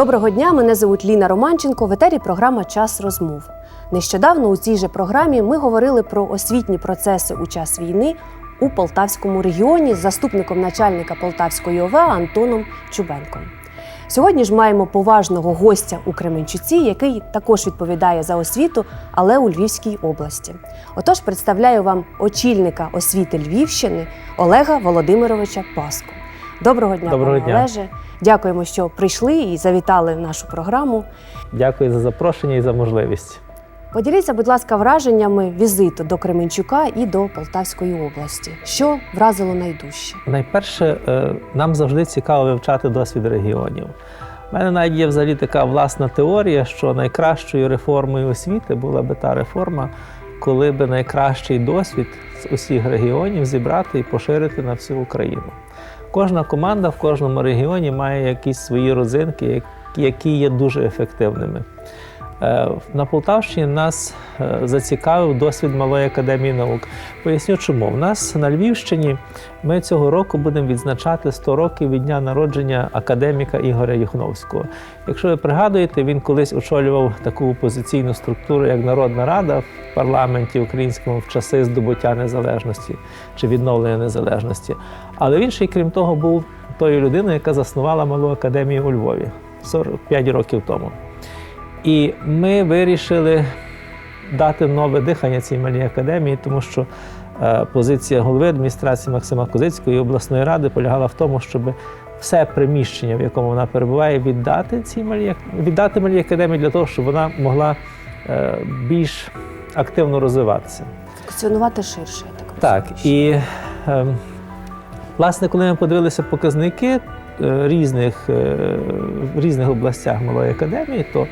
Доброго дня, мене звуть Ліна Романченко. В етері програма Час розмов. Нещодавно у цій же програмі ми говорили про освітні процеси у час війни у Полтавському регіоні з заступником начальника Полтавської ОВА Антоном Чубенком. Сьогодні ж маємо поважного гостя у Кременчуці, який також відповідає за освіту, але у Львівській області. Отож, представляю вам очільника освіти Львівщини Олега Володимировича Паску. Доброго дня, Доброго пане дня. Олеже. Дякуємо, що прийшли і завітали в нашу програму. Дякую за запрошення і за можливість. Поділіться, будь ласка, враженнями візиту до Кременчука і до Полтавської області. Що вразило найдужче? Найперше, е, нам завжди цікаво вивчати досвід регіонів. У мене навіть є взагалі така власна теорія, що найкращою реформою освіти була би та реформа, коли би найкращий досвід з усіх регіонів зібрати і поширити на всю Україну. Кожна команда в кожному регіоні має якісь свої родзинки, які- є дуже ефективними. Е, На Полтавщині нас е, зацікавив досвід Малої академії наук. Поясню, чому. В нас на Львівщині ми цього року будемо відзначати 100 років від дня народження академіка Ігоря Юхновського. Якщо ви пригадуєте, він колись очолював таку опозиційну структуру, як Народна Рада в парламенті українському в часи здобуття незалежності чи відновлення незалежності. Але він ще й крім того був тою людиною, яка заснувала малу академію у Львові 45 років тому. І ми вирішили дати нове дихання цій малій академії, тому що е, позиція голови адміністрації Максима Козицької і обласної ради полягала в тому, щоб все приміщення, в якому вона перебуває, віддати цій малій віддати малій академії для того, щоб вона могла е, більш активно розвиватися. Функціонувати ширше, я так Так, і е, власне, коли ми подивилися показники е, різних, е, в різних областях малої академії, то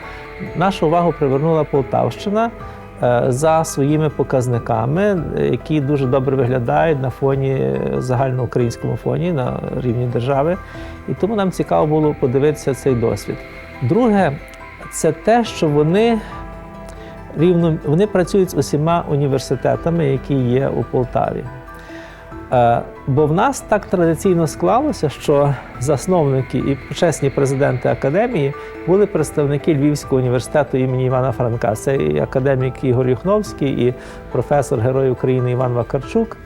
нашу увагу привернула Полтавщина е, за своїми показниками, які дуже добре виглядають на фоні загальноукраїнському фоні на рівні держави. І тому нам цікаво було подивитися цей досвід. Друге, це те, що вони рівно вони працюють з усіма університетами, які є у Полтаві. Е, Бо в нас так традиційно склалося, що засновники і почесні президенти академії були представники Львівського університету імені Івана Франка. Це і академік Ігор Юхновський, і професор Герой України Іван Вакарчук.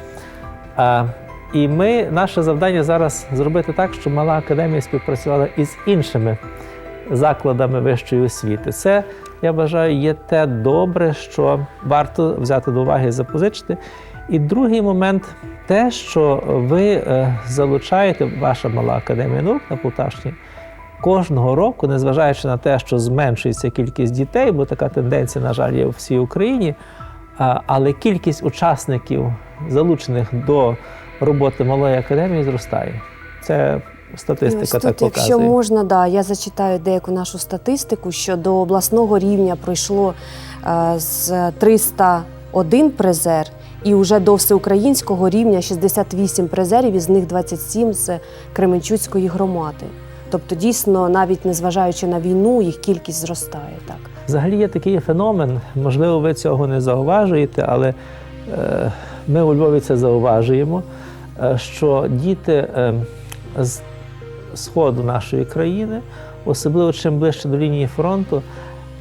Е, І ми, наше завдання зараз зробити так, щоб мала академія співпрацювала із іншими закладами вищої освіти. Це, я вважаю, є те добре, що варто взяти до уваги і запозичити. І другий момент те, що ви е, залучаєте, ваша мала академія наук на Полтавщині, кожного року, незважаючи на те, що зменшується кількість дітей, бо така тенденція, на жаль, є у всій Україні, але кількість учасників, залучених до роботи малої академії, зростає. Це І ось статистика так тут, якщо можна, да, я зачитаю деяку нашу статистику, що до обласного рівня пройшло е, з 301 призер, і вже до всеукраїнського рівня 68 призерів, із них 27 з Кременчуцької громади. Тобто, дійсно, навіть незважаючи на війну, їх кількість зростає так. Взагалі є такий феномен, можливо, ви цього не зауважуєте, але е, ми у Львові це зауважуємо, е, що діти е, з сходу нашої країни, особливо чим ближче до лінії фронту,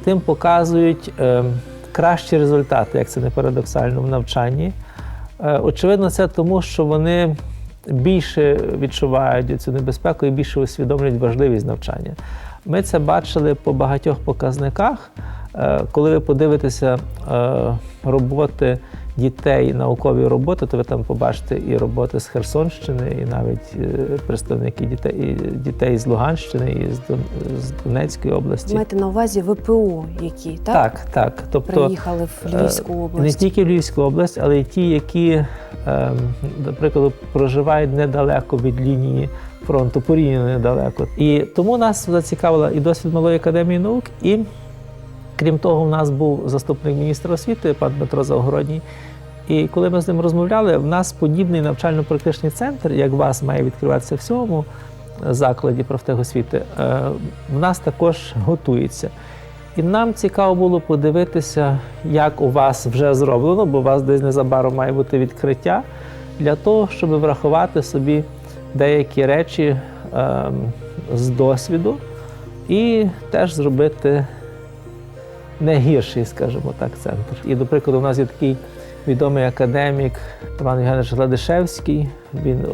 тим показують кращі результати, як це не парадоксально в навчанні. Е, очевидно, це тому, що вони більше відчувають цю небезпеку і більше усвідомлюють важливість навчання. Ми це бачили по багатьох показниках. Е, Коли ви подивитеся е, роботи дітей, наукові роботи, то ви там побачите і роботи з Херсонщини, і навіть е, представники дітей, і дітей з Луганщини, і з Дон- з Донецької області. Маєте на увазі ВПО, які так, Так, так. Тобто приїхали в Львівську Е, Не тільки в Львівську область, але й ті, які, ем, наприклад, проживають недалеко від лінії фронту, порівняно недалеко. І тому нас зацікавила і досвід Малої академії наук, і крім того, у нас був заступник міністра освіти, пан Дмитро Завгородній. І коли ми з ним розмовляли, в нас подібний навчально-практичний центр, як у вас має відкриватися в цьому закладі профтехосвіти, е, в нас також готується. І нам цікаво було подивитися, як у вас вже зроблено, бо у вас десь незабаром має бути відкриття, для того, щоб врахувати собі деякі речі ем, з досвіду і теж зробити не гірший, скажімо так, центр. І, до прикладу, у нас є такий відомий академік Іван Євгенович Гладишевський. Він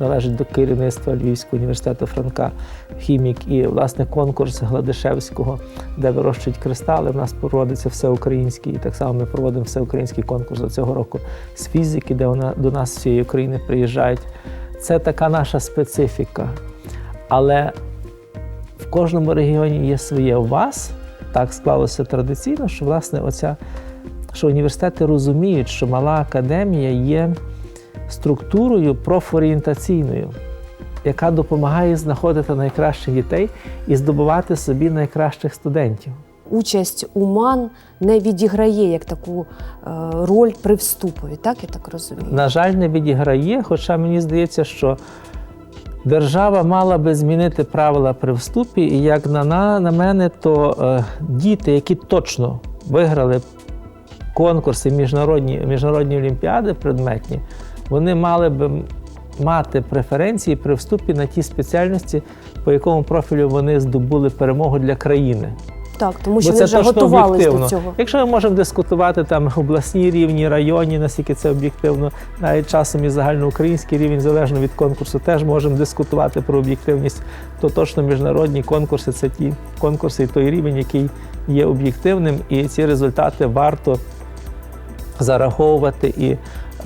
належить до керівництва Львівського університету Франка, хімік і власне конкурс Гладишевського, де вирощують кристали. У нас проводиться всеукраїнський, і так само ми проводимо всеукраїнський конкурс до цього року з фізики, де вона до нас всієї України приїжджають. Це така наша специфіка. Але в кожному регіоні є своє. У вас так склалося традиційно, що власне оця, що університети розуміють, що мала академія є структурою профорієнтаційною, яка допомагає знаходити найкращих дітей і здобувати собі найкращих студентів. Участь УМАН не відіграє як таку е, роль при вступові, так я так розумію. На жаль, не відіграє, хоча мені здається, що держава мала би змінити правила при вступі, і як на, на, на мене, то е, діти, які точно виграли конкурси, міжнародні, міжнародні олімпіади предметні, вони мали би мати преференції при вступі на ті спеціальності, по якому профілю вони здобули перемогу для країни. Так, тому що Бо вони вже точно готувалися об'єктивно. до цього. Якщо ми можемо дискутувати там обласні рівні, районні, наскільки це об'єктивно, навіть часом і загальноукраїнський рівень, залежно від конкурсу, теж можемо дискутувати про об'єктивність, то точно міжнародні конкурси це ті конкурси і той рівень, який є об'єктивним, і ці результати варто зараховувати, і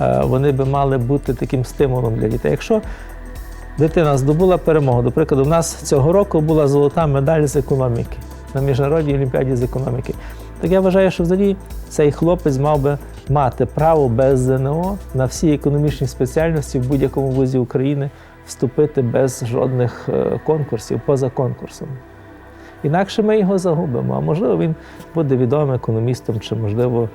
е, вони би мали бути таким стимулом для дітей. Якщо дитина здобула перемогу, до прикладу, у нас цього року була золота медаль з економіки на міжнародній олімпіаді з економіки. Так я вважаю, що взагалі цей хлопець мав би мати право без ЗНО на всі економічні спеціальності в будь-якому вузі України вступити без жодних е, конкурсів, поза конкурсом. Інакше ми його загубимо. А можливо, він буде відомим економістом, чи, можливо,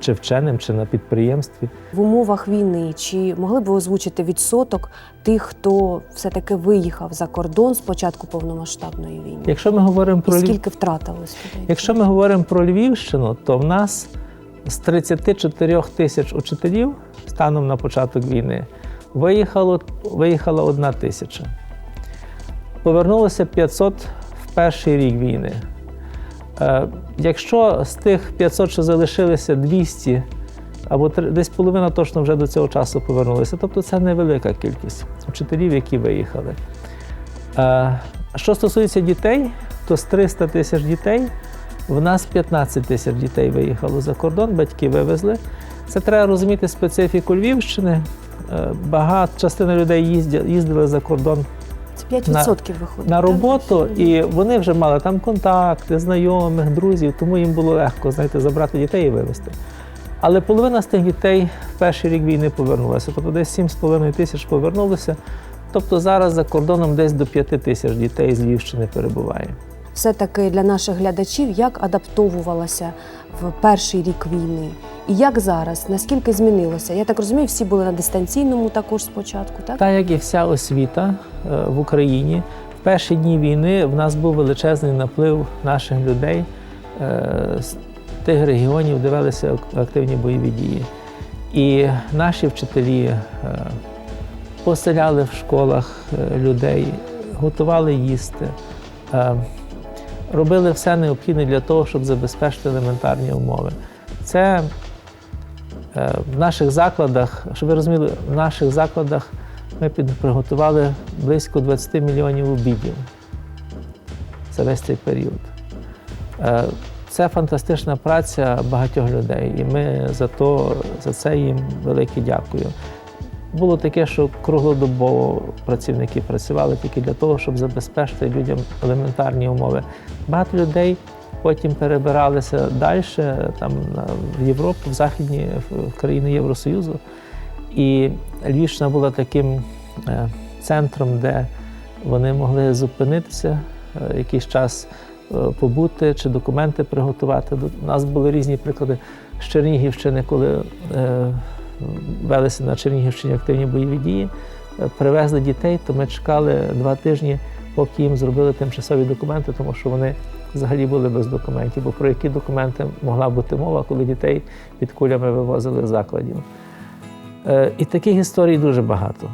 чи вченим, чи на підприємстві. В умовах війни чи могли б ви озвучити відсоток тих, хто все-таки виїхав за кордон з початку повномасштабної війни? Якщо ми говоримо про Львів, скільки студентів? Якщо ми говоримо про Львівщину, то в нас з 34 тисяч учителів станом на початок війни виїхало, виїхала одна тисяча. Повернулося 500 в перший рік війни. Е, Якщо з тих 500, що залишилися 200, або десь половина точно вже до цього часу повернулися, тобто це невелика кількість учителів, які виїхали. Е, Що стосується дітей, то з 300 тисяч дітей в нас 15 тисяч дітей виїхало за кордон, батьки вивезли. Це треба розуміти специфіку Львівщини. Е, Багато частина людей їздили за кордон Це 5% виходить. на так? роботу, і вони вже мали там контакти, знайомих, друзів, тому їм було легко знаєте, забрати дітей і вивезти. Але половина з тих дітей в перший рік війни повернулася. Тобто десь 7,5 тисяч повернулося. Тобто зараз за кордоном десь до 5 тисяч дітей з Львівщини перебуває. Все-таки для наших глядачів, як адаптовувалася в перший рік війни? Як зараз? Наскільки змінилося? Я так розумію, всі були на дистанційному також спочатку, так? Так як і вся освіта е, в Україні, в перші дні війни в нас був величезний наплив наших людей е, з тих регіонів, де велися активні бойові дії. І наші вчителі е, поселяли в школах людей, готували їсти, робили все необхідне для того, щоб забезпечити елементарні умови. Це В наших закладах, щоб ви розуміли, в наших закладах ми приготували близько 20 мільйонів обідів за весь цей період. Е, Це фантастична праця багатьох людей, і ми за, то, за це їм велике дякую. Було таке, що круглодобово працівники працювали тільки для того, щоб забезпечити людям елементарні умови. Багато людей потім перебиралися далі, там в Європу, в західні в- країни Євросоюзу. І Львівщина була таким е, центром, де вони могли зупинитися, е, якийсь час е, побути чи документи приготувати. У нас були різні приклади з Чернігівщини, коли е, велися на Чернігівщині активні бойові дії, привезли дітей, то ми чекали два тижні, поки їм зробили тимчасові документи, тому що вони взагалі були без документів. Бо про які документи могла бути мова, коли дітей під кулями вивозили з закладів. Е, І таких історій дуже багато.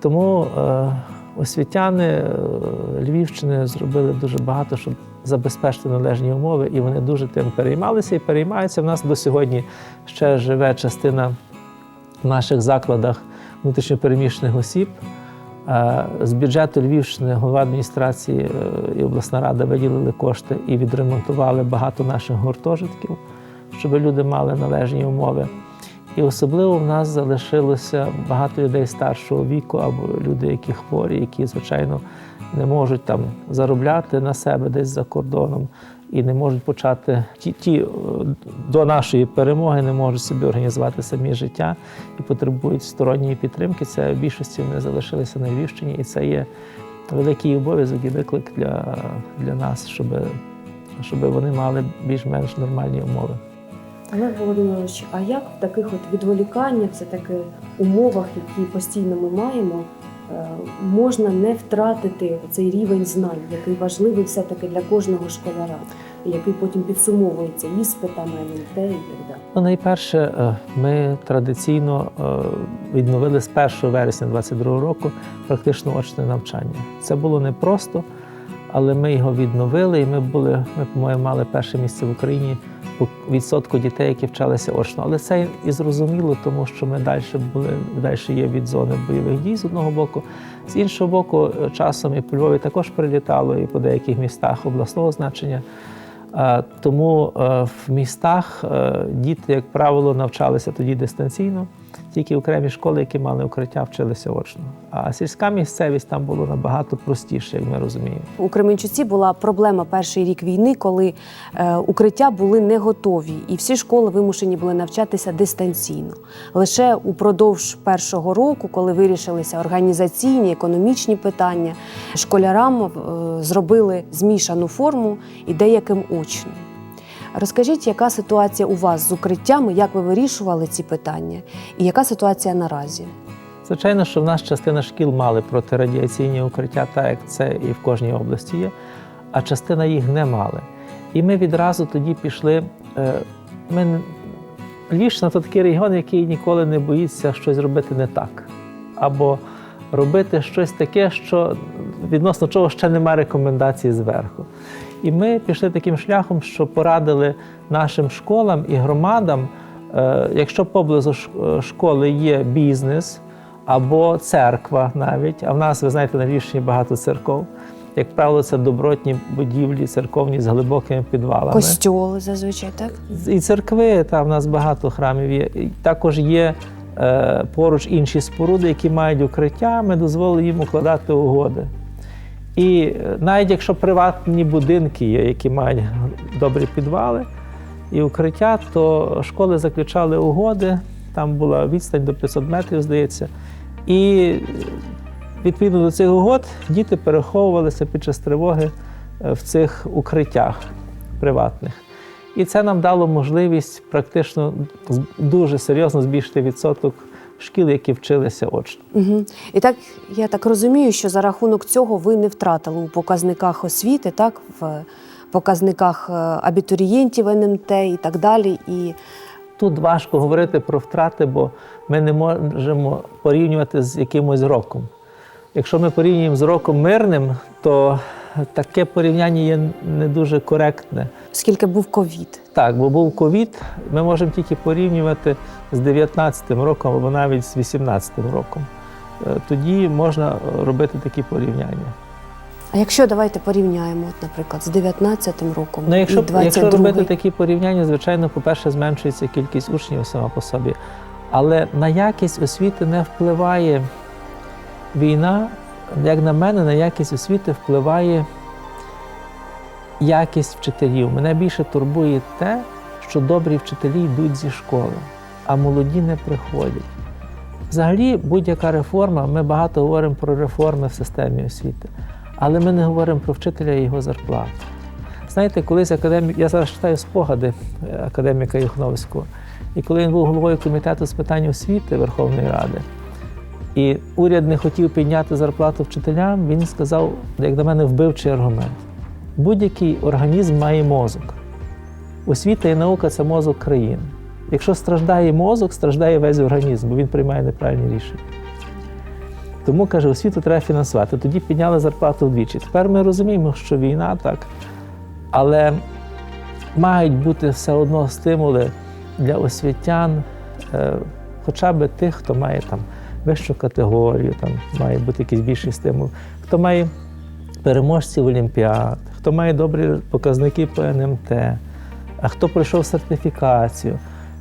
Тому е, освітяни е, Львівщини зробили дуже багато, щоб забезпечити належні умови, і вони дуже тим переймалися і переймаються. В нас до сьогодні ще живе частина в наших закладах внутрішньопереміщених осіб. Е, З бюджету Львівщини голова адміністрації е, і обласна рада виділили кошти і відремонтували багато наших гуртожитків, щоб люди мали належні умови. І особливо в нас залишилося багато людей старшого віку або люди, які хворі, які, звичайно, не можуть там заробляти на себе десь за кордоном і не можуть почати ті, ті е, до нашої перемоги, не можуть собі організувати самі життя і потребують сторонньої підтримки. Це в більшості вони залишилися на Львівщині, і це є великий обов'язок і виклик для, для нас, щоб, щоб вони мали більш-менш нормальні умови. Олег Володимирович, а як в таких от відволіканнях, все таки умовах, які постійно ми маємо, е, можна не втратити цей рівень знань, який важливий все-таки для кожного школяра, який потім підсумовується іспитами, НМТ і так далі. Ну, найперше, е, ми традиційно е, відновили з 1 вересня 2022 року практично очне навчання. Це було непросто, але ми його відновили, і ми були, ми, по-моєму, мали перше місце в Україні по відсотку дітей, які вчалися очно. Але це і зрозуміло, тому що ми далі були далі є від зони бойових дій з одного боку. З іншого боку, е, часом і по Львові також прилітало, і по деяких містах обласного значення. Е, Тому е, в містах е, діти, як правило, навчалися тоді дистанційно. Тільки окремі школи, які мали укриття, вчилися очно. А сільська місцевість там було набагато простіше, як ми розуміємо. У Кременчуці була проблема перший рік війни, коли е, укриття були не готові, і всі школи вимушені були навчатися дистанційно. Лише упродовж першого року, коли вирішилися організаційні, економічні питання, школярам е, зробили змішану форму і деяким очну. Розкажіть, яка ситуація у вас з укриттями, як ви вирішували ці питання, і яка ситуація наразі? Звичайно, що в нас частина шкіл мали протирадіаційні укриття, так як це і в кожній області є, а частина їх не мали. І ми відразу тоді пішли. е, Ми, Львівщина то такий регіон, який ніколи не боїться щось робити не так. Або робити щось таке, що відносно чого ще немає рекомендацій зверху. І ми пішли таким шляхом, що порадили нашим школам і громадам, е, якщо поблизу е, школи є бізнес або церква навіть, а в нас, ви знаєте, на Львівщині багато церков. Як правило, це добротні будівлі, церковні з глибокими підвалами. Костьоли зазвичай, так? І церкви, там в нас багато храмів є. І також є е, поруч інші споруди, які мають укриття, ми дозволили їм укладати угоди. І е, навіть якщо приватні будинки є, які мають добрі підвали і укриття, то школи заключали угоди, там була відстань до 500 метрів, здається. І е, відповідно до цих угод діти переховувалися під час тривоги е, в цих укриттях приватних. І це нам дало можливість практично дуже серйозно збільшити відсоток шкіл, які вчилися очно. Угу. І так я так розумію, що за рахунок цього ви не втратили у показниках освіти, так в показниках е, абітурієнтів НМТ і так далі. І Тут важко говорити про втрати, бо ми не можемо порівнювати з якимось роком. Якщо ми порівнюємо з роком мирним, то таке порівняння є не дуже коректне. скільки був ковід. Так, бо був ковід, ми можемо тільки порівнювати з 19-м роком або навіть з 18-м роком. Е, Тоді можна робити такі порівняння. А якщо давайте порівняємо, от, наприклад, з 19-м роком Ну, якщо, і 22 якщо робити такі порівняння, звичайно, по-перше, зменшується кількість учнів сама по собі. Але на якість освіти не впливає війна, як на мене, на якість освіти впливає якість вчителів. Мене більше турбує те, що добрі вчителі йдуть зі школи, а молоді не приходять. Взагалі, будь-яка реформа, ми багато говоримо про реформи в системі освіти, але ми не говоримо про вчителя і його зарплату. Знаєте, колись академік, я зараз читаю спогади е, академіка Юхновського, і коли він був головою комітету з питань освіти Верховної Ради, і уряд не хотів підняти зарплату вчителям, він сказав, як на мене, вбивчий аргумент. Будь-який організм має мозок. Освіта і наука це мозок країни. Якщо страждає мозок, страждає весь організм, бо він приймає неправильні рішення. Тому каже, освіту треба фінансувати. Тоді підняли зарплату вдвічі. Тепер ми розуміємо, що війна так, але мають бути все одно стимули для освітян, е, хоча б тих, хто має там вищу категорію, там має бути якийсь більший стимул, хто має переможців Олімпіад, хто має добрі показники по НМТ, а хто пройшов сертифікацію.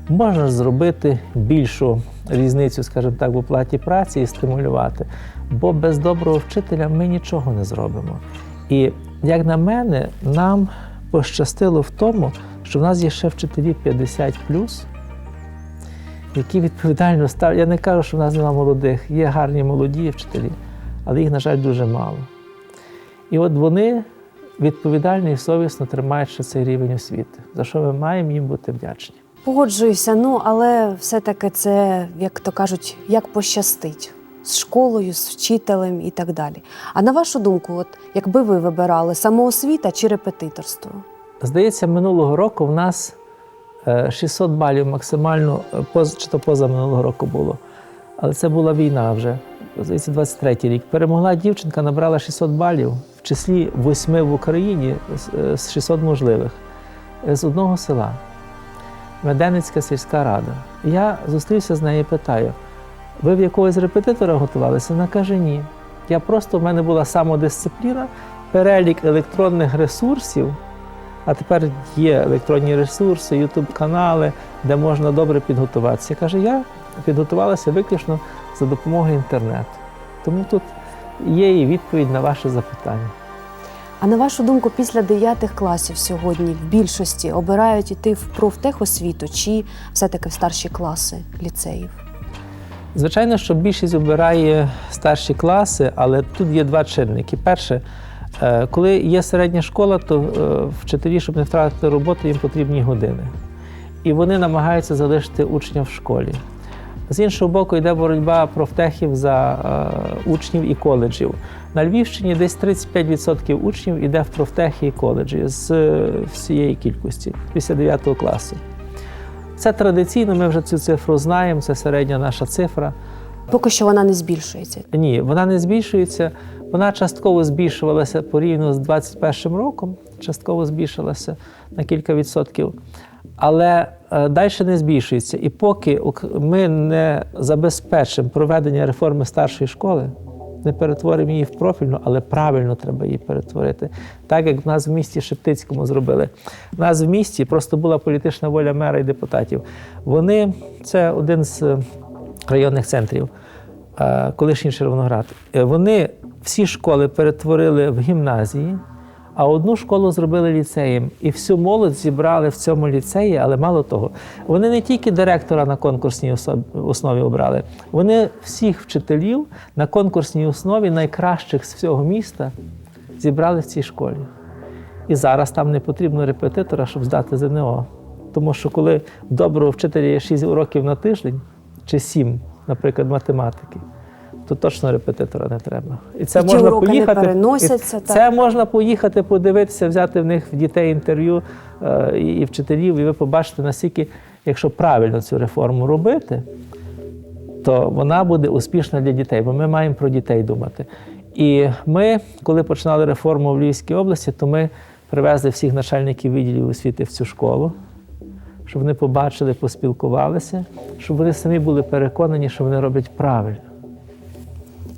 Можна зробити більшу різницю, скажімо так, в оплаті праці і стимулювати. Бо без доброго вчителя ми нічого не зробимо. І як на мене, нам пощастило в тому, що в нас є ще вчителі 50 які відповідально ставлять. Я не кажу, що в нас немає молодих, є гарні молоді вчителі, але їх, на жаль, дуже мало. І от вони відповідально і совісно тримають ще цей рівень освіти, за що ми маємо їм бути вдячні. Погоджуюся, ну але все-таки це, як то кажуть, як пощастить з школою, з вчителем і так далі. А на вашу думку, от якби ви вибирали самоосвіта чи репетиторство? Здається, минулого року в нас 600 балів максимально, е, чи то поза минулого року було. Але це була війна вже. Здається, 23-й рік. Перемогла дівчинка, набрала 600 балів, в числі восьми в Україні з- е, 600 можливих, е, з одного села. Меденицька сільська рада. Я зустрівся з нею і питаю: ви в якогось репетитора готувалися? Вона каже, ні. Я просто в мене була самодисципліна, перелік електронних ресурсів. А тепер є електронні ресурси, ютуб-канали, де можна добре підготуватися. Каже, я підготувалася виключно за допомогою інтернету. Тому тут є і відповідь на ваше запитання. А на вашу думку, після 9 класів сьогодні в більшості обирають іти в профтехосвіту чи все-таки в старші класи ліцеїв? Звичайно, що більшість обирає старші класи, але тут є два чинники. Перше, коли є середня школа, то е, вчителі, щоб не втратити роботу, їм потрібні години. І вони намагаються залишити учня в школі. З іншого боку, йде боротьба профтехів за е, учнів і коледжів. На Львівщині десь 35% учнів йде в профтехи і коледжі з е, всієї кількості після 9 класу. Це традиційно, ми вже цю цифру знаємо, це середня наша цифра. Поки що вона не збільшується. Ні, вона не збільшується. Вона частково збільшувалася порівняно з 21 роком, частково збільшилася на кілька відсотків. Але е, далі не збільшується. І поки ми не забезпечимо проведення реформи старшої школи, не перетворимо її в профільну, але правильно треба її перетворити. Так як в нас в місті Шептицькому зробили. В нас в місті просто була політична воля мера і депутатів. Вони це один з е, районних центрів колишній Червоноград. Е, Вони всі школи перетворили в гімназії, а одну школу зробили ліцеєм. І всю молодь зібрали в цьому ліцеї, але мало того, вони не тільки директора на конкурсній основі обрали, вони всіх вчителів на конкурсній основі найкращих з всього міста зібрали в цій школі. І зараз там не потрібно репетитора, щоб здати ЗНО. Тому що коли доброго вчителя є 6 уроків на тиждень чи 7, наприклад, математики, то точно репетитора не треба. І це І можна уроки не поїхати. переносяться, і так. Це можна поїхати, подивитися, взяти в них в дітей інтерв'ю е, і і вчителів, і ви побачите, наскільки, якщо правильно цю реформу робити, то вона буде успішна для дітей, бо ми маємо про дітей думати. І ми, коли починали реформу в Львівській області, то ми привезли всіх начальників відділів освіти в цю школу, щоб вони побачили, поспілкувалися, щоб вони самі були переконані, що вони роблять правильно.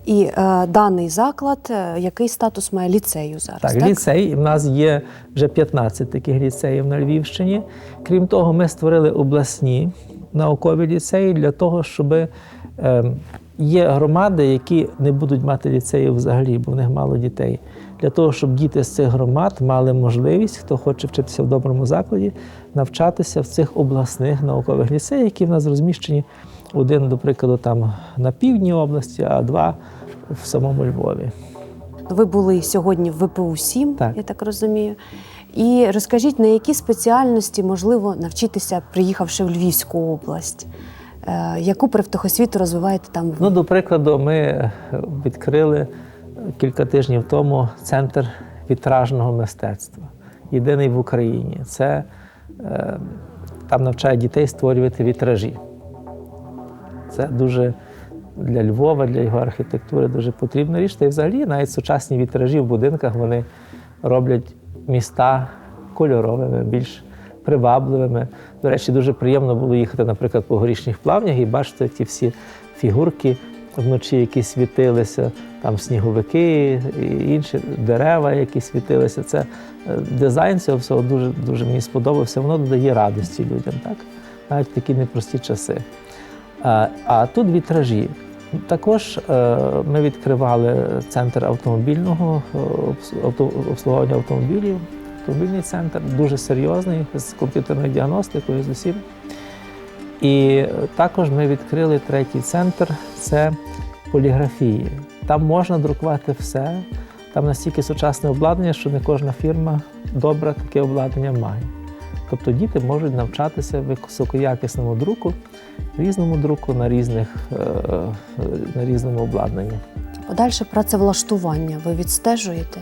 І е, даний заклад, е, який статус має ліцею зараз? Так, Так, ліцей. У нас є вже 15 таких ліцеїв на Львівщині. Крім того, ми створили обласні наукові ліцеї для того, щоб е, є громади, які не будуть мати ліцеїв взагалі, бо в них мало дітей. Для того, щоб діти з цих громад мали можливість, хто хоче вчитися в доброму закладі, навчатися в цих обласних наукових ліцеях, які в нас розміщені один, до прикладу, там на півдні області, а два в самому Львові. Ви були сьогодні в ВПУ 7 Так. я так розумію. І розкажіть, на які спеціальності можливо навчитися, приїхавши в Львівську область? Е, яку профтехосвіту розвиваєте там? Ну, до прикладу, ми відкрили кілька тижнів тому центр вітражного мистецтва. Єдиний в Україні. Це там навчають дітей створювати вітражі. Це дуже для Львова, для його архітектури дуже потрібна річ. Та й взагалі навіть сучасні вітражі в будинках вони роблять міста кольоровими, більш привабливими. До речі, дуже приємно було їхати, наприклад, по горішніх плавнях і бачити ті всі фігурки вночі, які світилися, там сніговики і інші дерева, які світилися. Це е, дизайн цього всього дуже, дуже мені сподобався. Воно додає радості людям, так? Навіть в такі непрості часи. А, а тут вітражі. Також е, ми відкривали центр автомобільного е, авто- обслуговування автомобілів, автомобільний центр, дуже серйозний, з комп'ютерною діагностикою, з усім. І також ми відкрили третій центр це поліграфії. Там можна друкувати все. Там настільки сучасне обладнання, що не кожна фірма добре таке обладнання має. Тобто діти можуть навчатися високоякісному друку, різному друку на різних е, е, на різному обладнанні. Подальше працевлаштування ви відстежуєте?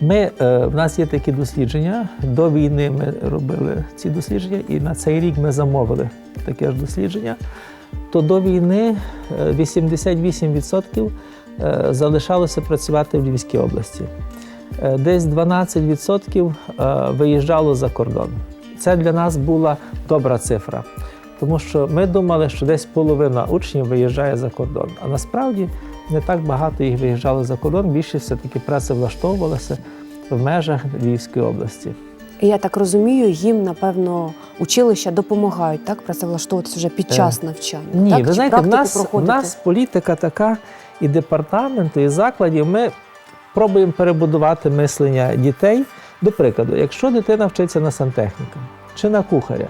Ми, е, в нас є такі дослідження. До війни ми робили ці дослідження, і на цей рік ми замовили таке ж дослідження. То до війни е, 88% е, залишалося працювати в Львівській області. Е, Десь 12% е, виїжджало за кордон. Це для нас була добра цифра, тому що ми думали, що десь половина учнів виїжджає за кордон. А насправді не так багато їх виїжджало за кордон, більшість все-таки працевлаштовувалася в межах Львівської області. Я так розумію, їм, напевно, училища допомагають так працевлаштовуватися вже під Е, час навчання. Ні, так? ви Чи знаєте, в нас, в нас політика така і департаменту, і закладів. Ми пробуємо перебудувати мислення дітей. До прикладу, якщо дитина вчиться на сантехніка чи на кухаря,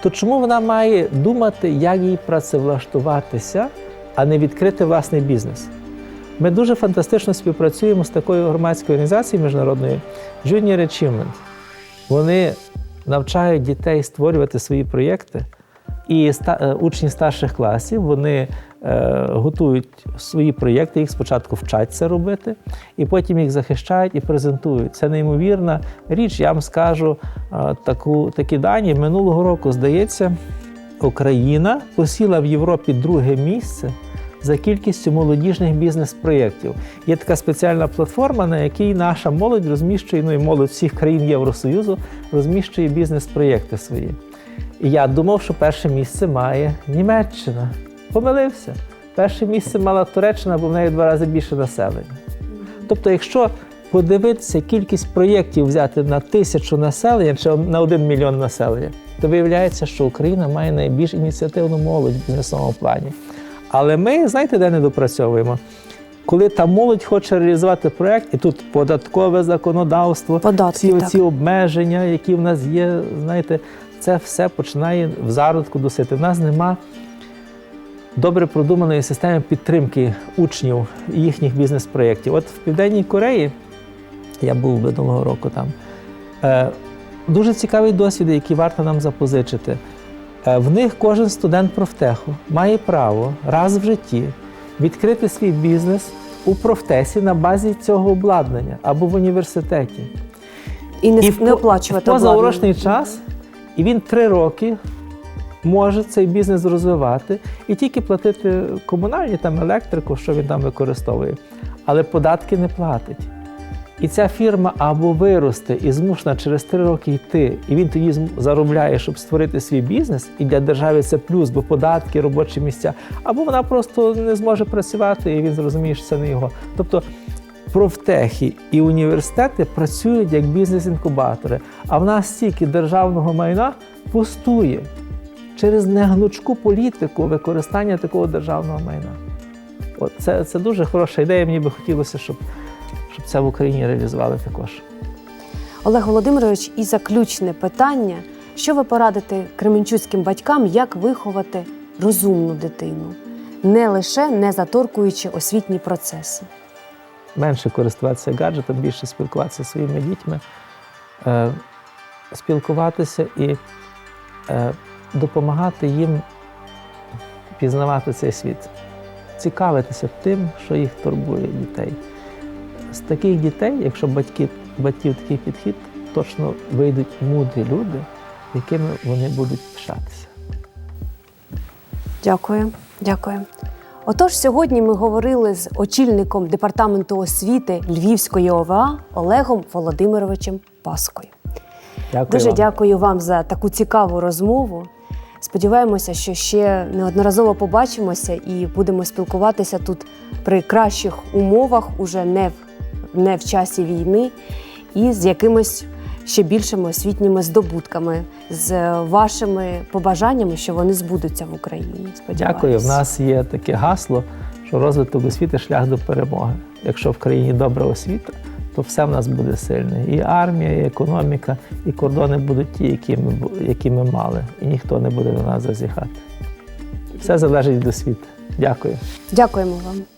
то чому вона має думати, як їй працевлаштуватися, а не відкрити власний бізнес? Ми дуже фантастично співпрацюємо з такою громадською організацією міжнародною Junior Achievement. Вони навчають дітей створювати свої проєкти. І е, учні старших класів вони е, готують свої проєкти, їх спочатку вчать це робити, і потім їх захищають і презентують. Це неймовірна річ. Я вам скажу е, таку, такі дані. Минулого року, здається, Україна посіла в Європі друге місце за кількістю молодіжних бізнес-проєктів. Є така спеціальна платформа, на якій наша молодь розміщує, ну і молодь всіх країн Євросоюзу розміщує бізнес-проєкти свої. І я думав, що перше місце має Німеччина. Помилився. Перше місце мала Туреччина, бо в неї два рази більше населення. Тобто, якщо подивитися кількість проєктів взяти на тисячу населення чи на один мільйон населення, то виявляється, що Україна має найбільш ініціативну молодь в бізнесовому плані. Але ми, знаєте, де не допрацьовуємо? Коли та молодь хоче реалізувати проєкт, і тут податкове законодавство, Податки, ці так. обмеження, які в нас є, знаєте, це все починає в зародку досити. В нас нема добре продуманої системи підтримки учнів і їхніх бізнес-проєктів. От в Південній Кореї, я був минулого року там, е, дуже цікавий досвід, який варто нам запозичити. Е, В них кожен студент профтеху має право раз в житті відкрити свій бізнес у профтесі на базі цього обладнання або в університеті. І не, І не оплачувати позаурочний час, і він три роки може цей бізнес розвивати і тільки платити комунальні там електрику, що він там використовує, але податки не платить. І ця фірма або виросте і змушена через три роки йти, і він тоді заробляє, щоб створити свій бізнес, і для держави це плюс, бо податки, робочі місця, або вона просто не зможе працювати, і він зрозуміє, що це не його. Тобто профтехи і університети працюють як бізнес-інкубатори, а в нас стільки державного майна пустує через негнучку політику використання такого державного майна. От це, це дуже хороша ідея. Мені би хотілося, щоб, це в Україні реалізували також. Олег Володимирович, і заключне питання: що ви порадите кременчуцьким батькам, як виховати розумну дитину, не лише не заторкуючи освітні процеси? менше користуватися гаджетом, більше спілкуватися зі своїми дітьми, е, спілкуватися і е, допомагати їм пізнавати цей світ, цікавитися тим, що їх турбує дітей. З таких дітей, якщо батьки, батьків такий підхід, точно вийдуть мудрі люди, якими вони будуть пишатися. Дякую, дякую. Отож, сьогодні ми говорили з очільником департаменту освіти Львівської ОВА Олегом Володимировичем Паскою. Дякую Дуже вам. дякую вам за таку цікаву розмову. Сподіваємося, що ще неодноразово побачимося і будемо спілкуватися тут при кращих умовах, уже не в, не в часі війни, і з якимись ще більшими освітніми здобутками, з вашими побажаннями, що вони збудуться в Україні. Сподіваюся. Дякую. В нас є таке гасло, що розвиток освіти шлях до перемоги. Якщо в країні добра освіта, то все в нас буде сильне. І армія, і економіка, і кордони будуть ті, які ми, які ми мали. І ніхто не буде на нас зазіхати. Все залежить від освіти. Дякую. Дякуємо вам.